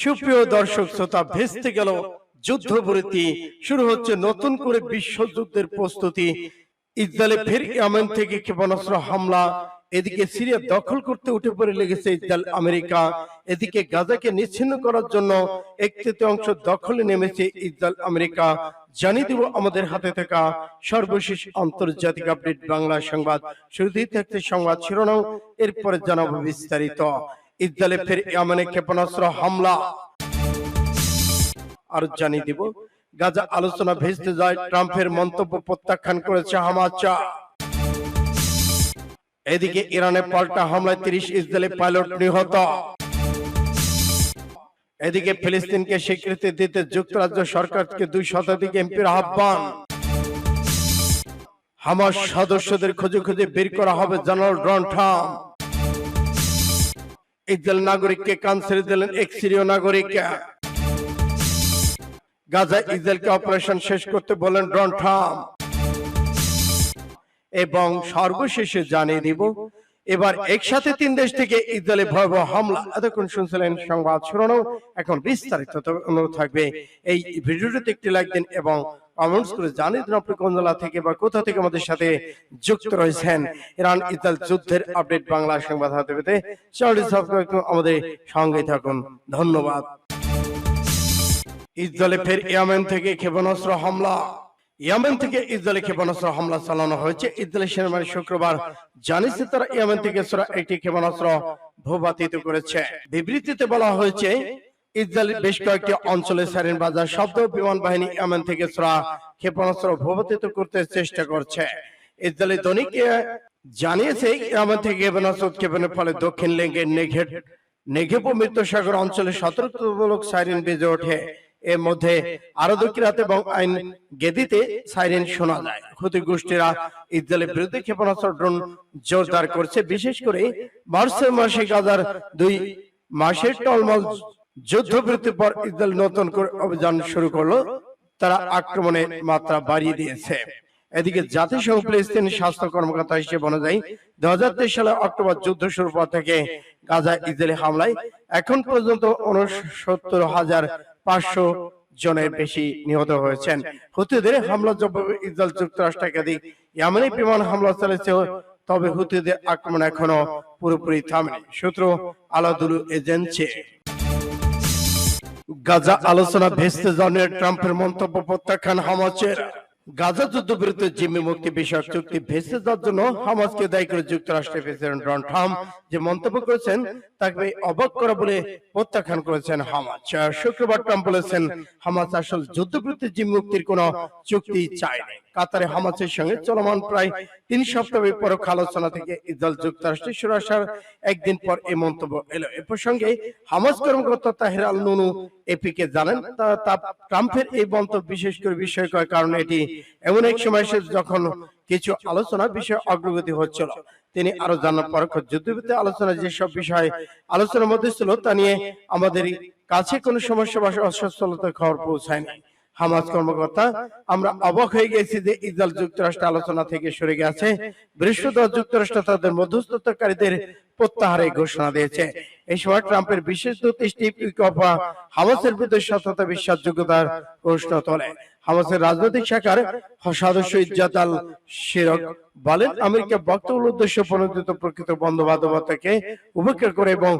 সুপ্রিয় দর্শক শ্রোতা, ভেস্তে গেল যুদ্ধবৃত্তি শুরু হচ্ছে নতুন করে বিশ্বযুদ্ধের প্রস্তুতি। ইসরায়েলে ফের ইয়ামেন থেকে ক্ষেপণাস্ত্র হামলা। এদিকে সিরিয়া দখল করতে উঠে পড়ে লেগেছে ইসরায়েল, আমেরিকা। এদিকে গাজাকে নিচ্ছিন্ন করার জন্য এক তৃতীয়াংশ দখলে নেমেছে ইসরায়েল, আমেরিকা। জানিয়ে দিব আমাদের হাতে থাকা সর্বশেষ আন্তর্জাতিক আপডেট বাংলা সংবাদ। শুরুতেই থাকতে সংবাদ শিরোনাম, এরপরে জানাব বিস্তারিত। ইসরায়েলে ফের ইয়ামেনে ক্ষেপণাস্ত্র হামলা। আর জানিয়ে দিব গাজা আলোচনা ভেস্তে যায় ট্রাম্পের মন্তব্য প্রত্যাখ্যান করেছে হামাচা এদিকে ইরানে পাল্টা হামলায় তিরিশ ইসরায়েলি পাইলট নিহত। এদিকে ফিলিস্তিনকে স্বীকৃতি দিতে যুক্তরাজ্য সরকারকে দুই শতাধিক এমপির আহ্বান। হামাস সদস্যদের খুঁজে খুঁজে বের করা হবে ডোনাল্ড ট্রাম্প। ইসরায়েল নাগরিককে ছেড়ে দিলেন এক সিরীয় নাগরিক গাজা ইসরায়েলকে অপারেশন শেষ করতে বলেন ডোনাল্ড ট্রাম্প এবং সর্বশেষে জানিয়ে দিব, এবার একসাথে তিন দেশ থেকে ইসরায়েলে ভয়াবহ হামলা। এতক্ষণ শুনছিলেন সংবাদ শুরুনো এখন বিস্তারিত অনুরোধ থাকবে এই ভিডিওটিতে। একটি লাইক দিন এবং কমেন্টস করে জানিয়ে দিন আপনি কোন জেলা থেকে বা কোথা থেকে আমাদের সাথে যুক্ত রয়েছেন। ইরান ইসরায়েল যুদ্ধের আপডেট বাংলা সংবাদ হাতে পেতে চ্যানেলটি সাবস্ক্রাইব করে আমাদের সঙ্গে থাকুন। ধন্যবাদ। ইসরায়েলে ফের ইয়ামেন থেকে ক্ষেপণাস্ত্র হামলা। ইয়ামেন থেকে ইসরায়েলে ক্ষেপণাস্ত্র হামলা চালানো হয়েছে। ইসরায়েলি সেনাবাহিনী শুক্রবার জানিয়েছে তারা ইয়ামেন থেকে একটি ক্ষেপণাস্ত্র ভূপাতিত করেছে। বিবৃতিতে বলা হয়েছে ইসরায়েলের বেশ কয়েকটি অঞ্চলে সারিন বাজার শব্দ বিমান বাহিনী ইয়ামেন থেকে সোরা ক্ষেপণাস্ত্র ভূপাতিত করতে চেষ্টা করছে। ইসরায়েলি দৈনিক জানিয়েছে ইয়ামেন থেকে ক্ষেপণাস্ত্র উৎক্ষেপণের ফলে দক্ষিণ লেঙ্গের নেঘেট নেঘেপ মৃত্যু সাগর অঞ্চলে সতর্কতামূলক সাইরেন বেজে ওঠে। এর মধ্যে আরও দক্ষিণাতে এবং আইন গেদিতে সাইরেন শোনা যায়। ক্ষতি গোষ্ঠীরা ইসরায়েলের বিরুদ্ধে ক্ষেপণাস্ত্র ড্রোন জোরদার করছে। বিশেষ করে মার্চের মাসে গাজার দুই মাসের টলমল যুদ্ধবিরতির পর ইসরায়েল নতুন করে অভিযান শুরু করল। তারা আক্রমণের মাত্রা বাড়িয়ে দিয়েছে। এদিকে জাতিসংঘ ফিলিস্তিন স্বাস্থ্য কর্মকর্তা হিসেবে অনুযায়ী দু হাজার তেইশ সালে অক্টোবর যুদ্ধ শুরু পর থেকে গাজা ইসরায়েলি হামলায় এখন পর্যন্ত উনসত্তর হাজার পাঁচশো জনের বেশি নিহত হয়েছেন। হুতিদের হামলা ইসরায়েল যুক্তরাষ্ট্র একাধিক ইয়ামানি বিমান হামলা চালিয়েছে। তবে হুতিদের আক্রমণ এখনও পুরোপুরি থামেনি। সূত্র আলাদুলু এজেন্সি। গাজা আলোচনা ভেস্তে জনের ট্রাম্পের মন্তব্য প্রত্যাখ্যান হামাচের গাজা যুদ্ধবিরতির জিম্মি মুক্তি বিষয়ক চুক্তি ভেসে যাওয়ার জন্য হামাজকে দায়ী করে যুক্তরাষ্ট্রের প্রেসিডেন্ট ডোনাল্ড ট্রাম্প যে মন্তব্য করেছেন তাকে অবাক করা বলে প্রত্যাখ্যান করেছেন হামাস। শুক্রবার ট্রাম্প বলেছেন, হামাস আসল যুদ্ধবিরতির জিম্মি মুক্তির কোন চুক্তি চায়নি কাতারে হামাসের সঙ্গে চলমান প্রায় তিন সপ্তাহ পরোক্ষ আলোচনা থেকে ইসরায়েল যুক্তরাষ্ট্রে সরে আসার একদিন পর এই মন্তব্য এলো। এ প্রসঙ্গে হামাস কর্মকর্তা তাহের আল নুনু এপিকে জানেন, তা ট্রাম্পের এই মন্তব্য বিশেষ করে বিষয়কর কারণ এটি এমন এক সময় যখন কিছু আলোচনা বিষয়ে অগ্রগতি হচ্ছিল। তিনি আরও জানার পরোক্ষ যুদ্ধবিদ্যা আলোচনা যেসব বিষয় আলোচনার মধ্যে ছিল তা নিয়ে আমাদের কাছে কোনো সমস্যা বা অসচ্ছলতার খবর পৌঁছায়নি। হামাস কর্মকর্তা, আমরা অবাক হয়ে গেছি যে ইসরায়েল যুক্তরাষ্ট্র আলোচনা থেকে সরে গেছে। বৃহস্পতিবার যুক্তরাষ্ট্র তাদের মধ্যস্থতাকারীদের প্রত্যাহারের ঘোষণা দিয়েছে। এই সময় ট্রাম্পের বিশেষ দূত স্টিভ উইকফা হামাসের বিরুদ্ধে সততা, বিশ্বাসযোগ্যতার প্রশ্ন তোলে। হামাসের রাজনৈতিক শাখার সদস্য ইজ্জাত আল শিরক বলেন, আমেরিকা বক্তব্য উদ্দেশ্য প্রণোদিত প্রকৃত বন্ধবান্ধবতাকে উপেক্ষা করে এবং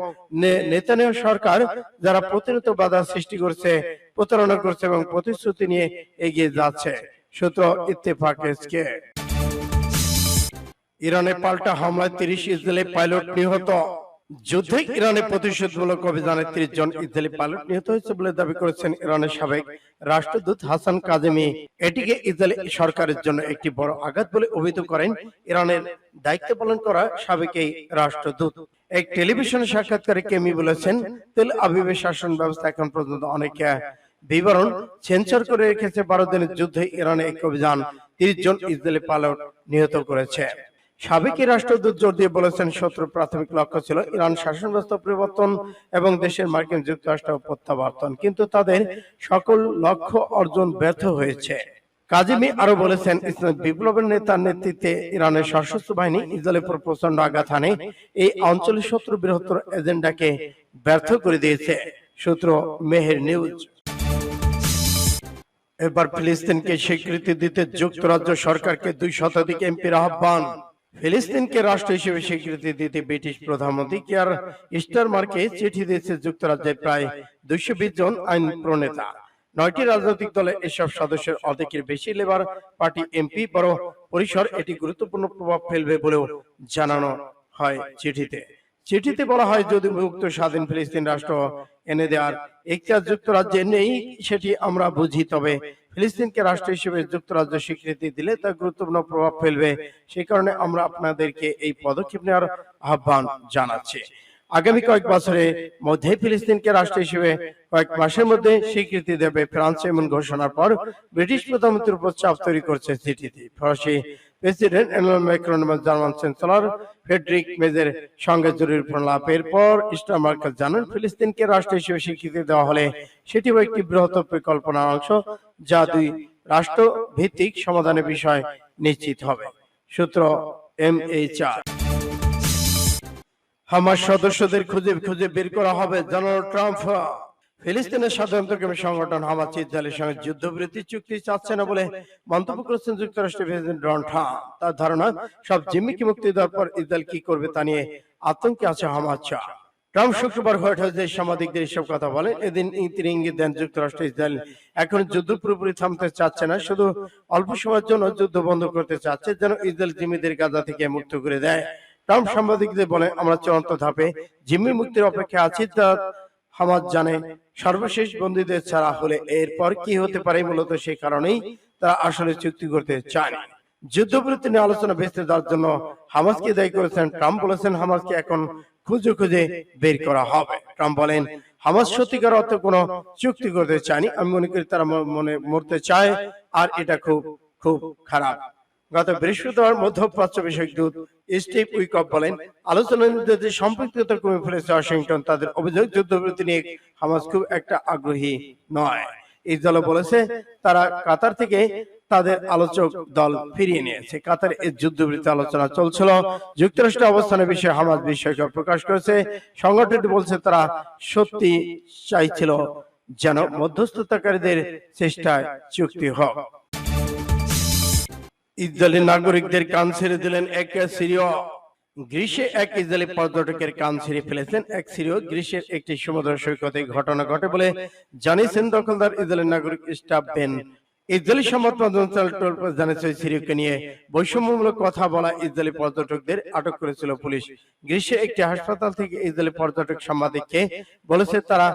নেতানিয়াহ সরকার, যারা প্রতিনিয়ত বাধা সৃষ্টি করছে প্রতারণা করছে এবং প্রতিশ্রুতি নিয়ে এগিয়ে যাচ্ছে। সূত্র ইত্তেফাককে ইরানে পাল্টা হামলায় তিরিশ ইসরায়েলি পাইলট নিহত। যুদ্ধে ইরানে প্রতিশোধমূলক অভিযানে ত্রিশ জন ইসরায়েলি পাইলট নিহত হয়েছে বলে দাবি করেছেন ইরানের সাবেক রাষ্ট্রদূত হাসান কাজেমি এটিকে ইসরায়েলি সরকারের জন্য একটি বড় আঘাত বলে অভিহিত করেন ইরানের দায়িত্ব পালন করা সাবেক এই রাষ্ট্রদূত। এক টেলিভিশন সাক্ষাৎকারে কেমি বলেছেন, তেল আবিবের শাসন ব্যবস্থা এখন পর্যন্ত অনেক বিবরণ সেন্সর করে রেখেছে বারো দিনের যুদ্ধে ইরানে এক অভিযান তিরিশ জন ইসরায়েলি পাইলট নিহত করেছে। সাবেক রাষ্ট্রদূত জোর দিয়ে বলেছেন শত্রু প্রাথমিক লক্ষ্য ছিল ইরান শাসন ব্যবস্থা পরিবর্তন এবং দেশের মার্কিন যুক্তরাষ্ট্র প্রত্যাবর্তন। কিন্তু তাদের সকল লক্ষ্য অর্জন ব্যর্থ হয়েছে। কাজিমি আরও বলেছেন ইসলাম বিপ্লবের নেতার নেতৃত্বে ইরানের সশস্ত্র বাহিনী ইসরায়েলের উপর প্রচণ্ড আঘাত হানে এই অঞ্চলের শত্রু বৃহত্তর এজেন্ডাকে ব্যর্থ করে দিয়েছে। সূত্র মেহের নিউজ। এবার ফিলিস্তিনকে স্বীকৃতি দিতে যুক্তরাজ্য সরকারকে দুই শতাধিক এমপির আহ্বান। ফিলিস্তিনকে রাষ্ট্র হিসেবে স্বীকৃতি দিতে ব্রিটিশ প্রধানমন্ত্রী কেয়ার স্টারমারকে চিঠি দিয়েছে যুক্তরাজ্যের প্রায় দুইশো বিশ জন আইন প্রণেতা। নয়টি রাজনৈতিক দলের এসব সদস্যের অর্ধেকের বেশি লেবার পার্টি এমপি, বড় পরিসর এটি গুরুত্বপূর্ণ প্রভাব ফেলবে বলেও জানানো হয় চিঠিতে। চিঠিতে বলা হয় যদি মুক্ত স্বাধীন ফিলিস্তিন রাষ্ট্র এনে দেওয়ার ইচ্ছা যুক্তরাজ্যে নেই সেটি আমরা বুঝি তবে ফিলিস্তিনকে রাষ্ট্র হিসেবে যুক্তরাজ্য স্বীকৃতি দিলে তা গুরুত্বপূর্ণ প্রভাব ফেলবে। সেই কারণে আমরা আপনাদেরকে এই পদক্ষেপ নেওয়ার আহ্বান জানাচ্ছি। আগামী কয়েক বছরের মধ্যে ফিলিস্তিনকে রাষ্ট্র হিসেবে কয়েক মাসের মধ্যে স্বীকৃতি দেবে ফ্রান্স এমন ঘোষণার পর ব্রিটিশ প্রধানমন্ত্রীর উপর চাপ তৈরি করছে চিঠিটি। ফরাসি প্রেসিডেন্ট এমানুয়েল ম্যাক্রন এবং জার্মান চ্যান্সেলর ফেডরিক মেজের সঙ্গে জরুরি প্রলাপের পর স্টারমার্কাল জানান ফিলিস্তিনকে রাষ্ট্র হিসেবে স্বীকৃতি দেওয়া হলে সেটিও একটি বৃহত্তর পরিকল্পনার অংশ, যা দুই রাষ্ট্র ভিত্তিক সমাধানের বিষয় নিশ্চিত হবে। সূত্র এম এইচ আর হামাস সদস্যদের খুঁজে খুঁজে বের করা হবে জানালো ট্রাম্প। ফিলিস্তিনের স্বাধীনতাকামী সংগঠন হামাস ইসরায়েলের সঙ্গে যুদ্ধবিরতি চুক্তি চাচ্ছে না বলে মন্তব্য করেছেন যুক্তরাষ্ট্রের প্রেসিডেন্ট ডোনাল্ড ট্রাম্প। তার ধারণা, সব জিম্মিকে মুক্তি দেওয়ার পর ইসরায়েল কি করবে তা নিয়ে আতঙ্কে আছে হামাস। ট্রাম্প শুক্রবার হোয়াইট হাউসে সাংবাদিকদের এসব কথা বলেন। এদিন তিনি ইঙ্গিত দেন, যুক্তরাষ্ট্র ইসরায়েল এখন যুদ্ধ পুরোপুরি থামতে চাচ্ছে না, শুধু অল্প সময়ের জন্য যুদ্ধ বন্ধ করতে চাচ্ছে যেন ইসরায়েল জিম্মিদের গাজা থেকে মুক্ত করে দেয়। ট্রাম্প সাংবাদিকদের বলে আমরা চূড়ান্ত ধাপে জিম্মি মুক্তির অপেক্ষা আছি তা হামাজ জানে, সর্বশেষ বন্দীদের ছাড়া হলে এরপর কি হতে পারে মূলত সেই কারণেই তারা আসলে চুক্তি করতে চায়। যুদ্ধবিরতি নিয়ে আলোচনা ভেস্তে দেওয়ার জন্য হামাজকে দায়ী করেছেন, ট্রাম্প বলেছেন হামাজকে এখন খুঁজে খুঁজে বের করা হবে। ট্রাম্প বলেন হামাজ সত্যিকার অর্থে কোনো চুক্তি করতে চায়নি। আমি মনে করি তারা মনে, মরতে চায়, আর এটা খুব খুব খারাপ। গত বৃহস্পতিবার মধ্যপ্রাচ্য বিষয়ক দূত স্টিভ উইকপ বলেন আলোচনার মধ্যে যে সম্পৃক্ততা কমে ফেলেছে ওয়াশিংটন। তাদের অভিযোগ, যুদ্ধবিরতি নিয়ে হামাস খুব একটা আগ্রহী নয়। ইসরায়েল বলেছে, তারা কাতার থেকে তাদের আলোচক দল ফিরিয়ে নিয়েছে। কাতার এই যুদ্ধবিরতি আলোচনা চলছিল। যুক্তরাষ্ট্রের অবস্থানের বিষয়ে হামাস বিস্ময়কর প্রকাশ করেছে। সংগঠনটি বলছে, তারা সত্যি চাইছিল যেন মধ্যস্থতাকারীদের চেষ্টায় চুক্তি হোক। ইসরায়েলি নাগরিকদের কান ছেড়ে দিলেন, এক সিরিয় গ্রীষ্মে এক ইসরায়েলি পর্যটকের কান ছিঁড়ে ফেলেছেন। এক সিরিয় গ্রীষ্মের একটি সমুদ্র সৈকতে ঘটনা ঘটে বলে জানিয়েছেন দখলদার ইসরায়েলি নাগরিক স্টাফ বেন ইসরায়েলি চ্যানেল জানিয়েছে সিরিয়কে নিয়ে বৈষম্যমূলক কথা বলা ইসরায়েলি পর্যটকদের আটক করেছিল পুলিশ। গ্রীষ্মে একটি হাসপাতাল থেকে ইসরায়েলি পর্যটক সাংবাদিককে বলেছে, তারা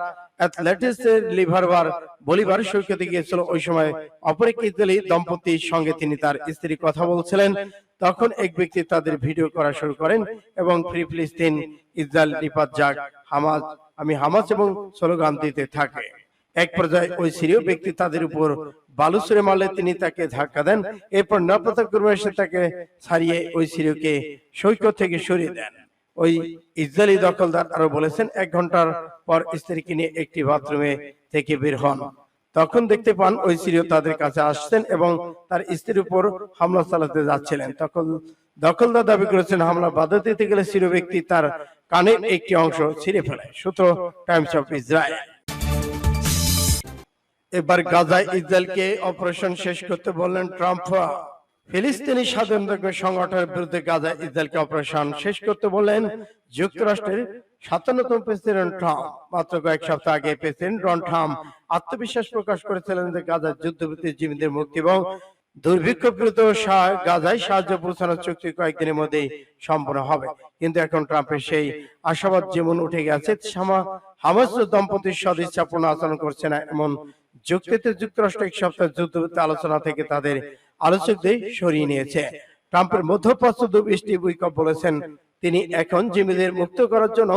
দম্পতির সঙ্গে তিনি তার স্ত্রী কথা বলছিলেন। তখন এক ব্যক্তি তাদের ভিডিও করা শুরু করেন এবং ফ্রি ফিলিস্তিন, ইসরায়েল হামাজ, আমি হামাজ এবং স্লোগান দিতে থাকে। এক পর্যায়ে ওই সিরিয় ব্যক্তি তাদের উপর বালু ছুড়ে মারলে তিনি তাকে ধাক্কা দেন। এরপর নিরাপত্তা কর্মী এসে তাকে ছাড়িয়ে ওই সিরিয়কে সৈকত থেকে সরিয়ে দেন। ওই ইসরায়েলি দখলদার আরও বলেছেন, এক ঘণ্টার পর স্ত্রীকে নিয়ে একটি বাথরুমে থেকে বের হন। তখন দেখতে পান ওই সিরিয় তাদের কাছে আসছেন এবং তার স্ত্রীর উপর হামলা চালাতে যাচ্ছিলেন। তখন দখলদার দাবি করেছেন, হামলা বাধা দিতে গেলে সিরিয় ব্যক্তি তার কানের একটি অংশ ছিঁড়ে ফেলে। সূত্র টাইমস অফ ইসরায়েল। এবার গাজায় ইসরায়েলকে অপারেশন শেষ করতে বললেন ট্রাম্প। ফিলিস্তিনি স্বাধীনতা সংগঠনের বিরুদ্ধে গাজায় ইসরায়েলকে অপারেশন শেষ করতে বললেন যুক্তরাষ্ট্রের সাতান্নতম প্রেসিডেন্ট ট্রাম্প। মাত্র কয়েক সপ্তাহ আগে প্রেসিডেন্ট ডোনাল্ড ট্রাম্প আত্মবিশ্বাস প্রকাশ করেছিলেন যে গাজার যুদ্ধবিরতি জীবীদের মুক্তি এবং দুর্ভিক্ষ বিরত গাজায় সাহায্য পৌঁছানোর চুক্তি কয়েকদিনের মধ্যেই সম্পন্ন হবে। কিন্তু এখন ট্রাম্পের সেই আশাবাদ যেমন উঠে গেছে সামা হামাস দম্পতির সদিচ্ছাপূর্ণ আচরণ করছে না এমন যুক্তিতে যুক্তরাষ্ট্র এক সপ্তাহ যুদ্ধবিরতি আলোচনা থেকে তাদের আলোচকদের সরিয়ে নিয়েছে। ট্রাম্পের মধ্যপ্রাচ্য স্টিভ উইকপ বলেছেন। তিনি এখন জিম্মিদের মুক্ত করার জন্য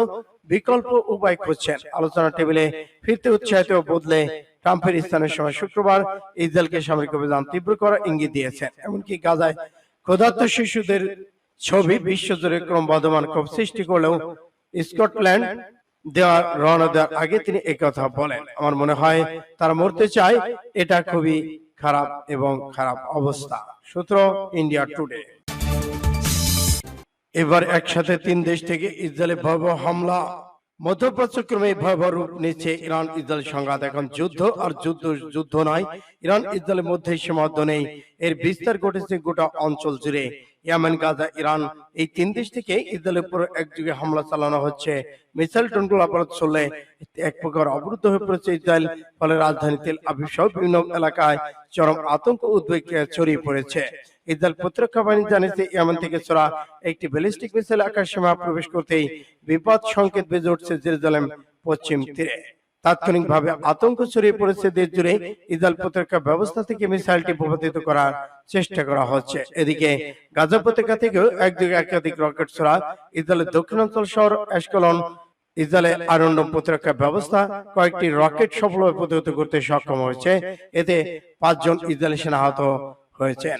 বিকল্প উপায় খুঁজছেন। আলোচনা টেবিলে ফিরতে উৎসাহিত বদলে ট্রাম্পের স্থানের সময় শুক্রবার ইসরায়েলকে সামরিক অভিযান তীব্র করার ইঙ্গিত দিয়েছেন। এমনকি গাজায় ক্ষুধার্ত শিশুদের ছবি বিশ্বজুড়ে ক্রমবর্ধমান ক্ষোভ সৃষ্টি করলেও স্কটল্যান্ড দেওয়া রওনা দেওয়ার আগে তিনি একথা বলেন। আমার মনে হয় তারা মরতে চায় এটা খুবই খারাপ এবং খারাপ অবস্থা। সূত্র ইন্ডিয়া টুডে। এবার একসাথে তিন দেশ থেকে ইসরায়েলে ভয়াবহ হামলা। মধ্যপ্রাচ্যক্রমে ভয়াবহ রূপ নিচ্ছে ইরান। ইসরায়েল সংঘাত এখন যুদ্ধ, আর যুদ্ধ যুদ্ধ নয়। ইরান ইসরায়েলের মধ্যে সীমাবদ্ধ নেই। এর বিস্তার ঘটেছে গোটা অঞ্চল জুড়ে। ইয়ামেন, গাজা, ইরান, এই তিন দেশ থেকে ইসরায়েলের উপর একযোগে হামলা চালানো হচ্ছে। মিসাইল টনগুলো অপরাধ চললে এক প্রকার অবরুদ্ধ হয়ে পড়েছে ইসরায়েল, ফলে রাজধানী তেল আবিব সহ বিভিন্ন এলাকায় চরম আতঙ্ক, উদ্বেগ ছড়িয়ে পড়েছে। ইসরায়েল প্রতিরক্ষা বাহিনী জানিয়েছে, ইয়ামান থেকে ছোড়া একটি ব্যালিস্টিক মিসাইল আকাশ সীমা প্রবেশ করতেই বিপদ সংকেত বেজে উঠছে জেরুজালেম পশ্চিম তীরে। তাৎক্ষণিকভাবে আতঙ্ক ছড়িয়ে পড়েছে দেশ জুড়ে ইসরায়েল প্রতিরক্ষা ব্যবস্থা থেকে মিসাইলটি ভূপাতিত করার চেষ্টা করা হচ্ছে। এদিকে গাজা উপত্যকা থেকেও একদিকে একাধিক রকেট ছোড়া ইসরায়েলের দক্ষিণাঞ্চল শহর এসকলন ইসরায়েলের আরণ্যম প্রতিরক্ষা ব্যবস্থা কয়েকটি রকেট সফলভাবে প্রতিহত করতে সক্ষম হয়েছে। এতে পাঁচজন ইসরায়েলি সেনা আহত হয়েছেন।